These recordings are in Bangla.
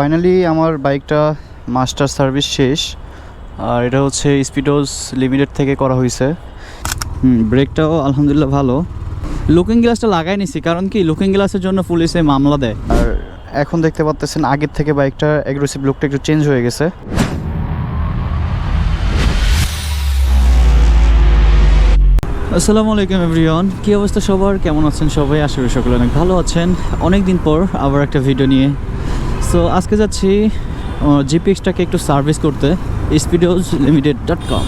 ফাইনালি আমার বাইকটা মাস্টার সার্ভিস শেষ। আর এটা হচ্ছে স্পিডোজ লিমিটেড থেকে করা হয়েছে। ব্রেকটাও আলহামদুলিল্লাহ ভালো। লুকিং গ্লাসটা লাগাই নিছি, কারণ কি লুকিং গ্লাসের জন্য পুলিশে মামলা দেয়। আর এখন দেখতে পাচ্তেছেন আগের থেকে বাইকটা অ্যাগ্রেসিভ লুকটা একটু চেঞ্জ হয়ে গেছে। আসসালামু আলাইকুম এভরিওয়ান কী অবস্থা সবার? কেমন আছেন সবাই? আশা করি সকলে অনেক ভালো আছেন। অনেক দিন পর আবার একটা ভিডিও নিয়ে সো আজকে যাচ্ছি জিপিএক্সটাকে একটু সার্ভিস করতে স্পিডোজ লিমিটেড ডট কম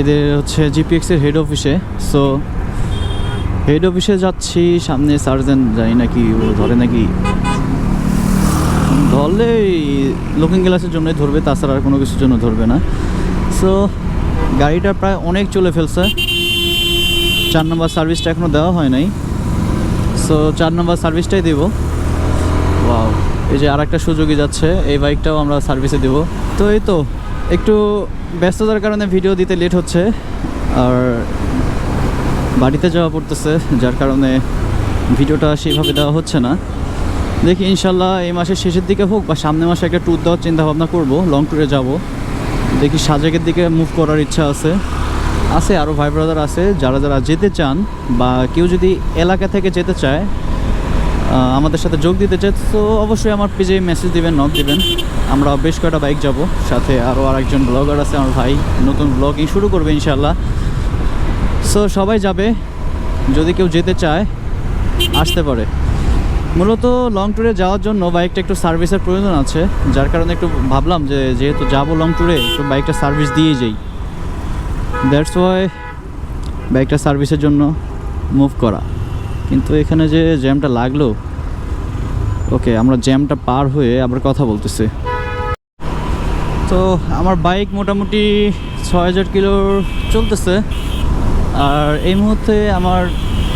এদের হচ্ছে জিপিএক্সের হেড অফিসে সো হেড অফিসে যাচ্ছি, সামনে সার্জেন জানি নাকি, ও ধরে নাকি। ধরলে লুকিং গ্লাসের জন্যই ধরবে, তাছাড়া আর কোনো কিছুর জন্য ধরবে না। সো গাড়িটা প্রায় অনেক চলে ফেলছে। চার নম্বর সার্ভিসটা এখনও দেওয়া হয় নাই। সো চার নম্বর সার্ভিসটাই দেব। ওয়াও এই যে আরেকটা সুযোগই যাচ্ছে, এই বাইকটাও আমরা সার্ভিসে দেব। তো এই তো, একটু ব্যস্ততার কারণে ভিডিও দিতে লেট হচ্ছে, আর বাড়িতে যাওয়া পড়তেছে, যার কারণে ভিডিওটা সেইভাবে দেওয়া হচ্ছে না। দেখি ইনশাল্লাহ এই মাসের শেষের দিকে হোক, বা সামনের মাসে একটা ট্যুর দেওয়ার চিন্তা ভাবনা করব লং ট্যুরে যাব। দেখি সাজেকের দিকে মুভ করার ইচ্ছা আছে। আছে আরও ভাই ব্রাদার আছে, যারা যারা যেতে চান, বা কেউ যদি এলাকা থেকে যেতে চায় আমাদের সাথে যোগ দিতে চায় তো অবশ্যই আমার পেজে মেসেজ দিবেন নক দিবেন। আমরা বেশ কয়টা বাইক যাব, সাথে আরও আরেকজন ব্লগার আছে, আমার ভাই। নতুন ব্লগিং শুরু করবে ইনশাল্লাহ সো সবাই যাবে, যদি কেউ যেতে চায়, আসতে পারে। মূলত লং ট্যুরে যাওয়ার জন্য বাইকটা একটু সার্ভিসের প্রয়োজন আছে। যার কারণে একটু ভাবলাম যে, যেহেতু যাব লং ট্যুরে একটু বাইকটা সার্ভিস দিয়ে যাই। দ্যাটস ওয়াই বাইকটা সার্ভিসের জন্য মুভ করা। কিন্তু এখানে যে জ্যামটা লাগল, ওকে, আমরা জ্যামটা পার হয়ে আবার কথা বলতেছি। তো আমার বাইক মোটামুটি ছয় হাজার কিলোর চলতেছে, আর এই মুহূর্তে আমার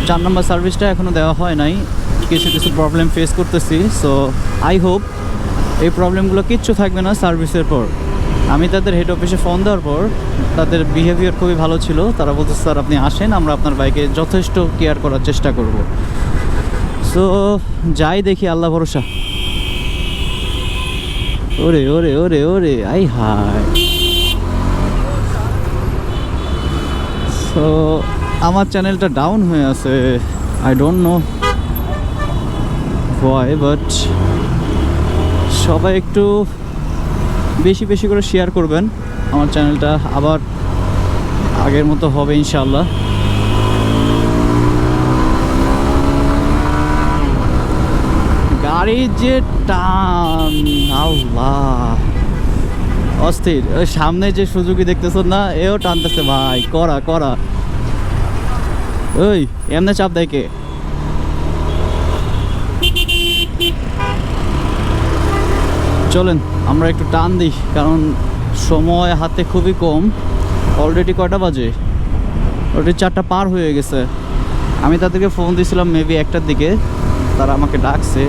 চার নম্বর সার্ভিসটা এখনও দেওয়া হয় নাই, কিছু কিছু প্রবলেম ফেস করতেছি। সো আই হোপ এই প্রবলেমগুলো কিচ্ছু থাকবে না সার্ভিসের পর। আমি তাদের হেড অফিসে ফোন দেওয়ার পর তাদের বিহেভিয়ার খুবই ভালো ছিল। তারা বলতে স্যার, আপনি আসেন, আমরা আপনার বাইকে যথেষ্ট কেয়ার করার চেষ্টা করব। সো যাই দেখি, আল্লাহ ভরসা। ওরে ওরে ওরে ওরে, আই হায়। সো আমার চ্যানেলটা ডাউন হয়ে আছে। আই ডোন্ট নো ভয় বাট সবাই একটু বেশি বেশি করে শেয়ার করবেন। আমার চ্যানেলটা আবার আগের মতো হবে ইনশাল্লাহ গাড়ির যে টান, আল্লাহ। অস্থির। ওই সামনে যে সুযোগী দেখতেছ না, এও টানতেছে, ভাই। করা করা ওই, এমনি চাপ দেয় কে? চলেন, আমরা একটু টান দিই, কারণ সময় হাতে খুবই কম। অলরেডি কয়টা বাজে? অলরেডি চারটা পার হয়ে গেছে। আমি তাদেরকে ফোন দিয়েছিলাম মেবি একটার দিকে। তারা আমাকে ডাকছে।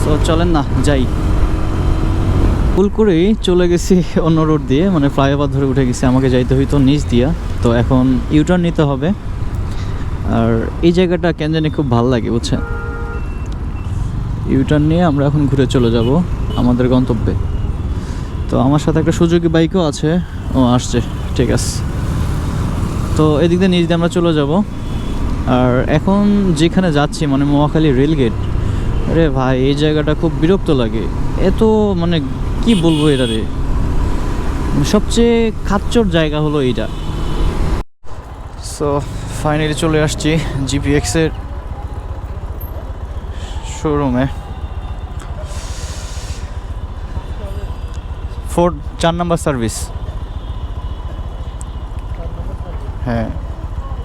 সো চলেন না, যাই। ভুল করেই চলে গেছি অন্য রোড দিয়ে মানে ফ্লাইওভার ধরে উঠে গেছি। আমাকে যাইতে হইতো নিচ দিয়া। তো এখন ইউটার্ন নিতে হবে। আর এই জায়গাটা কেন জানি খুব ভালো লাগে, বুঝছেন? ইউটার্ন নিয়ে আমরা এখন ঘুরে চলে যাব। আমাদের গন্তব্যে। তো আমার সাথে একটা সুযোগী বাইকও আছে, ও আসছে, ঠিক আছে। তো এদিক দিয়ে নিচ দিয়ে আমরা চলে যাব। আর এখন যেখানে যাচ্ছি মানে মহাখালী রেলগেট, আরে ভাই, এই জায়গাটা খুব বিরক্ত লাগে। এত মানে কি বলব এটা রে সবচেয়ে খাচ্চর জায়গা হলো এইটা। সো ফাইনালি চলে আসছি জিপিএক্সের শোরুমে ফোর চার নাম্বার সার্ভিস। হ্যাঁ।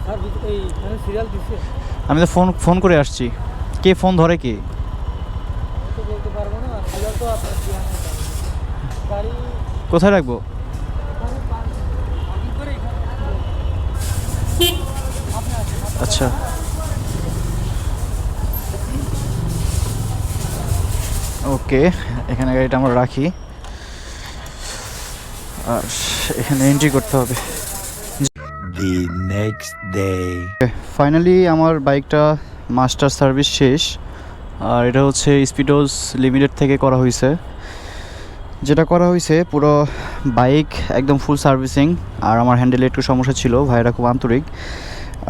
স্যার বুঝ- এই মানে আমি তো ফোন ফোন করে আসছি। কে ফোন ধরে কে? কোথায় রাখব? আচ্ছা। ওকে এখানে গাড়িটা আমরা রাখি। আর এখানে এন্ট্রি করতে হবে। Next day. ফাইনালি আমার বাইকটা মাস্টার সার্ভিস শেষ। আর এটা হচ্ছে স্পিডোজ লিমিটেড থেকে করা হয়েছে। যেটা করা হয়েছে পুরো বাইক একদম ফুল সার্ভিসিং আর আমার হ্যান্ডেলে একটু সমস্যা ছিল ভাইরা খুব আন্তরিক।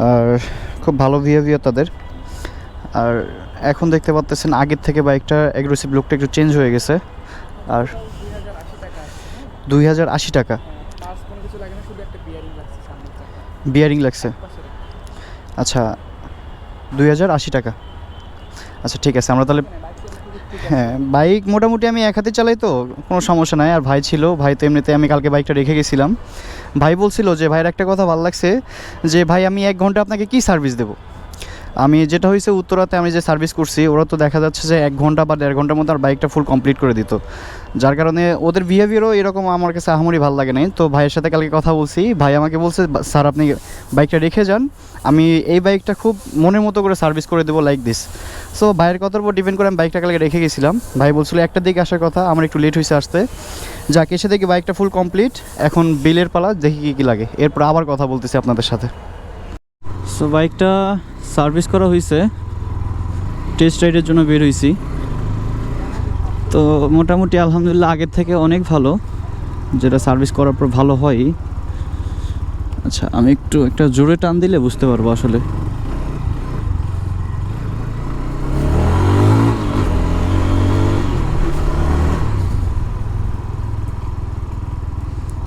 আর খুব ভালো বিহেভিয়ার তাদের। আর এখন দেখতে পাচ্তেছেন আগের থেকে বাইকটা অ্যাগ্রেসিভ লুকটা একটু চেঞ্জ হয়ে গেছে। আর দুই হাজার আশি টাকা। বিয়ারিং লাগছে। আচ্ছা দুই হাজার আশি টাকা। আচ্ছা ঠিক আছে, আমরা তাহলে হ্যাঁ বাইক মোটামুটি আমি এক হাতে চালাই তো, কোনো সমস্যা নাই। আর ভাই ছিল, ভাই তো এমনিতে আমি কালকে বাইকটা রেখে গেছিলাম। ভাই বলছিল যে, ভাইয়ের একটা কথা ভালো লাগছে যে, ভাই, আমি এক ঘণ্টা আপনাকে কি সার্ভিস দেবো? আমি যেটা হয়েছে, উত্তরাতে আমি যে সার্ভিস করছি, ওরা তো দেখা যাচ্ছে যে এক ঘণ্টা বা দেড় ঘণ্টার মধ্যে আর বাইকটা ফুল কমপ্লিট করে দিত। যার কারণে ওদের বিহেভিয়ারও এরকম আমার কাছে আহামরি ভালো লাগে নাই। তো ভাইয়ের সাথে কালকে কথা বলছি, ভাই আমাকে বলছে স্যার আপনি বাইকটা রেখে যান। আমি এই বাইকটা খুব মনের মতো করে সার্ভিস করে দেবো লাইক দিস সো ভাইয়ের কথার উপর ডিপেন্ড করে আমি বাইকটা কালকে রেখে গেছিলাম। ভাই বলছিল, একটা দিকে আসার কথা, আমার একটু লেট হয়েছে আসতে। যাক, এসে দেখি বাইকটা ফুল কমপ্লিট এখন বিলের পালা, দেখি কী কী লাগে। এরপর আবার কথা বলতেছি আপনাদের সাথে। সো বাইকটা সার্ভিস করা হয়েছে টেস্ট রাইডের জন্য বের হয়েছি তো, মোটামুটি আলহামদুলিল্লাহ আগের থেকে অনেক ভালো। যেটা সার্ভিস করার পর ভালো হয়। আচ্ছা আমি একটু একটা জোরে টান দিলে বুঝতে পারব আসলে।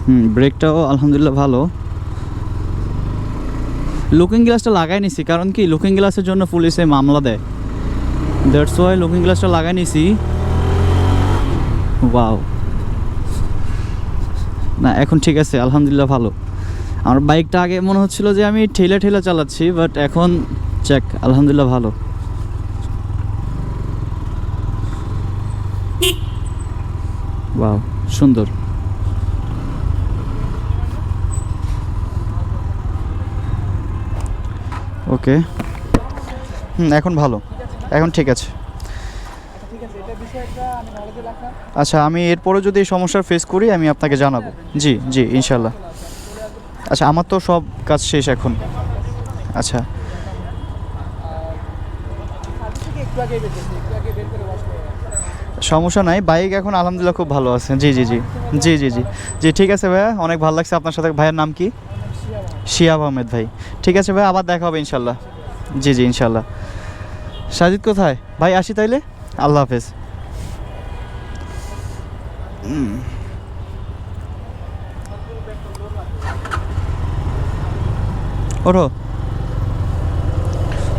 হুম ব্রেকটাও আলহামদুলিল্লাহ ভালো। লুকিং গ্লাসটা লাগাই নিছি, কারণ কি লুকিং গ্লাসের জন্য পুলিশে মামলা দেয়। দ্যাটস ওয়াই লুকিং গ্লাসটা লাগাই নিছি। ওয়াও না, এখন ঠিক আছে, আলহামদুলিল্লাহ ভালো। আমার বাইকটা আগে মনে হচ্ছিল যে আমি ঠেলে ঠেলে চালাচ্ছি বাট এখন চেক আলহামদুলিল্লাহ ভালো। ওয়াও সুন্দর। ওকে। হুম, এখন ভালো। এখন ঠিক আছে। আচ্ছা আমি এরপরে যদি এই সমস্যার ফেস করি, আমি আপনাকে জানাব। জি জি ইনশাল্লাহ আচ্ছা আমার তো সব কাজ শেষ এখন। আচ্ছা। সমস্যা নাই, বাইক এখন আলহামদুলিল্লাহ খুব ভালো আছে। জি জি জি। জি জি জি। জি, ঠিক আছে ভাইয়া, অনেক ভালো লাগছে আপনার সাথে। ভাইয়ের নাম কি? শিয়াব আহমেদ ভাই। ঠিক আছে ভাই, আবার দেখা হবে ইনশাল্লাহ। জি জি, ইনশাল্লাহ। সাজিদ কোথায়? ভাই, আসি তাইলে? আল্লাহ হাফেজ। ওঠো।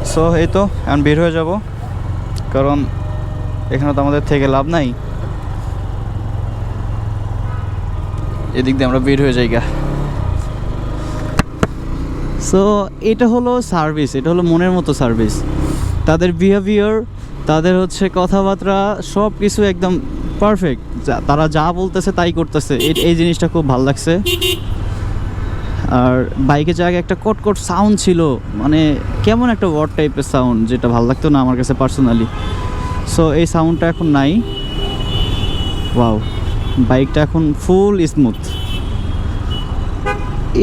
সো এই তো, এখন বের হয়ে যাব। কারণ এখানে তো আমাদের থেকে লাভ নাই। এদিক দিয়ে আমরা বের হয়ে যাই গা। সো এটা হলো সার্ভিস এটা হলো মনের মতো সার্ভিস তাদের বিহেভিয়ার তাদের হচ্ছে কথাবার্তা সব কিছু একদম পারফেক্ট তারা যা বলতেছে তাই করতেছে। এই জিনিসটা খুব ভালো লাগছে। আর বাইকের জায়গায় একটা কটকট সাউন্ড ছিল। মানে কেমন একটা ওয়ার্ড টাইপের সাউন্ড যেটা ভালো লাগতো না আমার কাছে পার্সোনালি সো এই সাউন্ডটা এখন নাই। ওয়াও বাইকটা এখন ফুল স্মুথ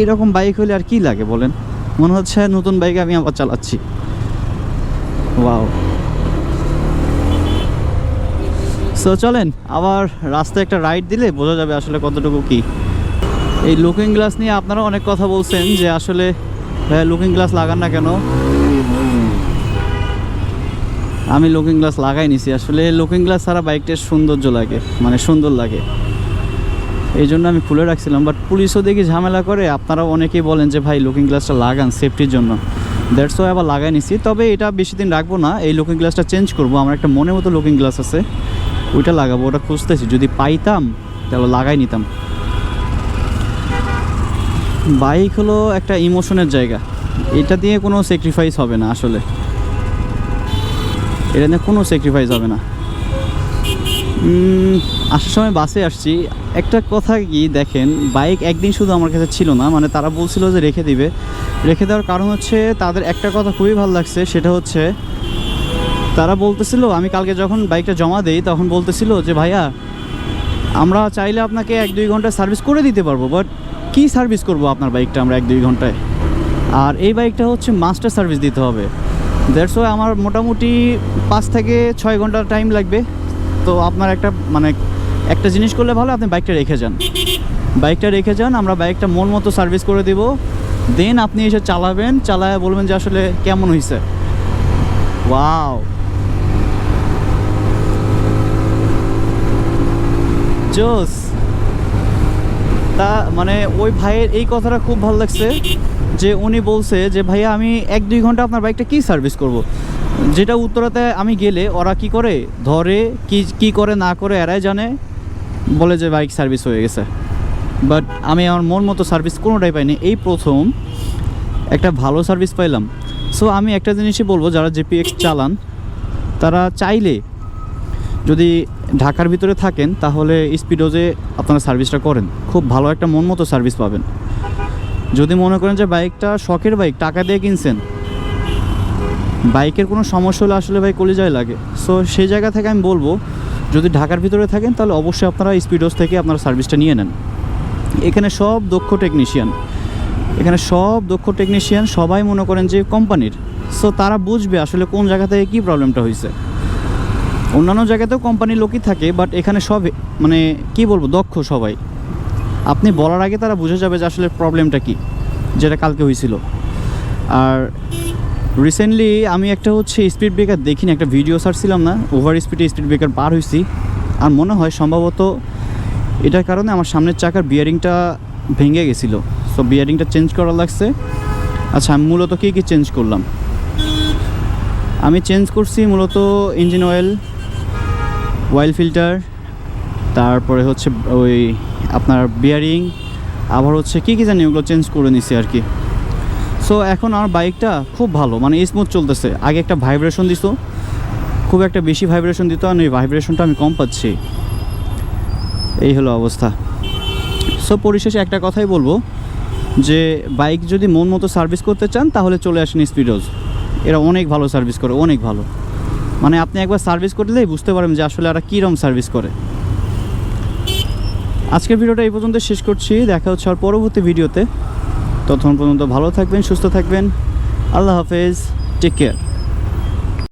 এরকম বাইক হলে আর কি লাগে বলেন? মনে হচ্ছে নতুন বাইক আমি আবার চালাচ্ছি। ওয়াও সো চলেন, আবার রাস্তায় একটা রাইড দিলে বোঝা যাবে আসলে কতটুকু কি। এই লুকিং গ্লাস নিয়ে আপনারা অনেক কথা বলছেন যে আসলে, ভাইয়া লুকিং গ্লাস লাগান না কেন? আমি লুকিং গ্লাস লাগাই নিছি আসলে লুকিং গ্লাস ছাড়া বাইকটার সৌন্দর্য লাগে মানে সুন্দর লাগে। এই জন্য আমি খুলে রাখছিলাম বাট পুলিশও দেখি ঝামেলা করে। আপনারাও অনেকেই বলেন যে, ভাই লুকিং গ্লাসটা লাগান সেফটির জন্য। দ্যাটস ওয়াই আবার লাগাই নিছি। তবে এটা বেশি দিন রাখব না। এই লুকিং গ্লাসটা চেঞ্জ করব। আমার একটা মনের মতো লুকিং গ্লাস আছে। ওইটা লাগাবো, ওটা খুঁজতেছি। যদি পাইতাম, তাহলে লাগাই নিতাম। বাইক হলো একটা ইমোশনের জায়গা। এটা দিয়ে কোনো স্যাক্রিফাইস হবে না, আসলে। এটা নিয়ে কোনো স্যাক্রিফাইস হবে না। আসার সময় বাসে আসছি। একটা কথা কি দেখেন, বাইক একদিন শুধু আমার কাছে ছিল না মানে তারা বলছিল যে রেখে দিবে। রেখে দেওয়ার কারণ হচ্ছে তাদের একটা কথা খুবই ভালো লাগছে, সেটা হচ্ছে তারা বলতেছিল, আমি কালকে যখন বাইকটা জমা দেই, তখন বলতেছিল যে, ভাইয়া, আমরা চাইলে আপনাকে এক দুই ঘণ্টা সার্ভিস করে দিতে পারব বাট কী সার্ভিস করব আপনার বাইকটা আমরা এক দুই ঘন্টায়? আর এই বাইকটা হচ্ছে মাস্টার সার্ভিস দিতে হবে। দ্যাটস ওয়াই আমার মোটামুটি পাঁচ থেকে ছয় ঘণ্টা টাইম লাগবে। তো আপনার একটা মানে একটা জিনিস করলে ভালো, আপনি বাইকটা রেখে যান। বাইকটা রেখে যান, আমরা বাইকটা মন মতো সার্ভিস করে দিব। দেন আপনি এসে চালাবেন, চালায় বলবেন যে আসলে কেমন হয়েছে ওয়াও জোস! তা মানে ওই ভাইয়ের এই কথাটা খুব ভালো লাগছে যে উনি বলছে যে, ভাইয়া, আমি এক দুই ঘণ্টা আপনার বাইকটা কি সার্ভিস করব। যেটা উত্তরাতে আমি গেলে ওরা কি করে? ধরে কি কি করে না করে এরাই জানে। বলে যে বাইক সার্ভিস হয়ে গেছে। বাট আমি আমার মন মতো সার্ভিস কোনোটাই পাইনি। এই প্রথম একটা ভালো সার্ভিস পাইলাম। সো আমি একটা জিনিসই বলব, যারা জিপিএক্স চালান, তারা চাইলে যদি ঢাকার ভিতরে থাকেন, তাহলে স্পিডোজে আপনারা সার্ভিসটা করেন। খুব ভালো একটা মন মতো সার্ভিস পাবেন। যদি মনে করেন যে বাইকটা শখের বাইক, টাকা দিয়ে কিনছেন বাইকের কোনো সমস্যা হলে আসলে ভাই কলিজায় লাগে। সো সেই জায়গা থেকে আমি বলব, যদি ঢাকার ভিতরে থাকেন, তাহলে অবশ্যই আপনারা স্পিডোজ থেকে আপনারা সার্ভিসটা নিয়ে নেন। এখানে সব দক্ষ টেকনিশিয়ান এখানে সব দক্ষ টেকনিশিয়ান সবাই মনে করেন যে কোম্পানির। সো তারা বুঝবে আসলে কোন জায়গা থেকে কী প্রবলেমটা হয়েছে অন্যান্য জায়গাতেও কোম্পানির লোকই থাকে বাট এখানে সব মানে কি বলব, দক্ষ সবাই। আপনি বলার আগে তারা বুঝে যাবে যে আসলে প্রবলেমটা কি, যেটা কালকে হয়েছিল আর রিসেন্টলি আমি একটা হচ্ছে স্পিড ব্রেকার দেখিনি, একটা ভিডিও ছাড়ছিলাম না ওভার স্পিডে স্পিড ব্রেকার পার হয়েছি আর মনে হয় সম্ভবত এটার কারণে আমার সামনের চাকার বিয়ারিংটা ভেঙে গেছিল। সো বিয়ারিংটা চেঞ্জ করা লাগছে। আচ্ছা আমি মূলত কী কী চেঞ্জ করলাম? আমি চেঞ্জ করছি মূলত ইঞ্জিন অয়েল অয়েল ফিল্টার তারপরে হচ্ছে ওই আপনার বিয়ারিং আবার হচ্ছে কী কী জানি ওগুলো চেঞ্জ করে নিছি আর কি। সো এখন আমার বাইকটা খুব ভালো মানে স্মুথ চলতেছে। আগে একটা ভাইব্রেশন দিত খুব একটা বেশি ভাইব্রেশন দিত আর ওই ভাইব্রেশনটা আমি কম পাচ্ছি। এই হলো অবস্থা। সো পরিশেষে একটা কথাই বলব, যে বাইক যদি মন মতো সার্ভিস করতে চান, তাহলে চলে আসেন স্পিডোজ এরা অনেক ভালো সার্ভিস করে, অনেক ভালো। মানে আপনি একবার সার্ভিস করলেই বুঝতে পারবেন যে আসলে এরা কীরকম সার্ভিস করে। আজকের ভিডিওটা এই পর্যন্ত শেষ করছি, দেখা হচ্ছে আর পরবর্তী ভিডিওতে। ততক্ষণ পর্যন্ত ভালো থাকবেন সুস্থ থাকবেন। আল্লাহ হাফেজ টেক কেয়ার